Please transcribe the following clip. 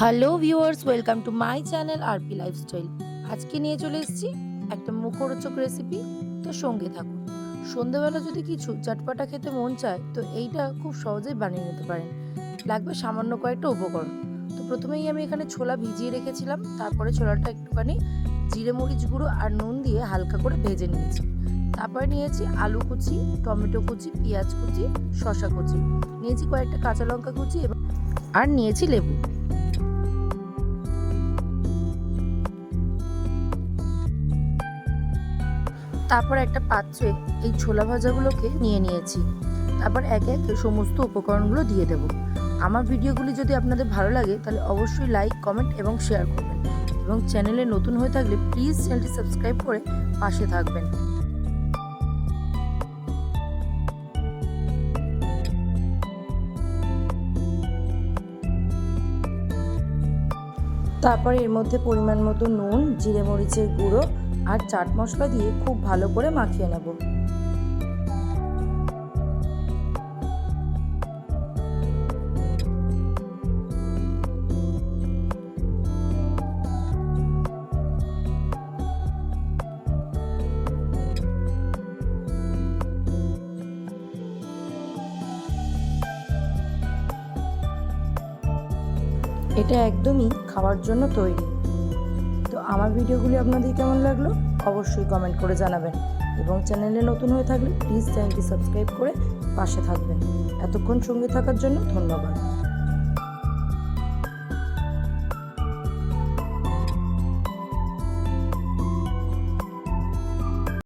Hello viewers, welcome to my channel R RP lifestyle. আজকে নিয়ে চলে এসেছি একটা মুখরোচক রেসিপি, তো সঙ্গে থাকুন। সন্ধেবেলা যদি কিছু চটপাটা খেতে মন চায়, তো এইটা খুব সহজেই বানিয়ে নিতে পারেন। লাগবে সামান্য কয়েকটা উপকরণ। তো প্রথমেই আমি এখানে ছোলা ভিজিয়ে রেখেছিলাম, তারপরে ছোলাটা একটুখানি জিরে মরিচ গুঁড়ো আর নুন দিয়ে হালকা করে ভেজে নিয়েছি। তারপরে নিয়েছি আলু কুচি, টমেটো কুচি, পেঁয়াজ কুচি, শসা কুচি। নিয়েছি কয়েকটা কাঁচা লঙ্কা কুচি এবং আর নিয়েছি লেবু। তারপর একটা পাত্রে এই ছোলা ভাজাগুলোকে নিয়ে নিয়েছি। তারপর একে একে সমস্ত উপকরণগুলো দিয়ে দেব। আমার ভিডিওগুলি যদি আপনাদের ভালো লাগে, তাহলে অবশ্যই লাইক, কমেন্ট এবং শেয়ার করবেন। এবং চ্যানেলে নতুন হয়ে থাকলে প্লিজ চ্যানেলটি সাবস্ক্রাইব করে পাশে থাকবেন। তারপর এর মধ্যে পরিমাণ মতো নুন, জিরে মরিচের গুঁড়ো আর চাট মশলা দিয়ে খুব ভালো করে মাখিয়ে নেব। এটা একদমই খাওয়ার জন্য তৈরি। আমার ভিডিওগুলি আপনাদের কেমন লাগল অবশ্যই কমেন্ট করে জানাবেন। এবং চ্যানেলে নতুন হয়ে থাকলে প্লিজ চ্যানেলটি সাবস্ক্রাইব করে পাশে থাকবেন। এতক্ষণ সঙ্গে থাকার জন্য ধন্যবাদ।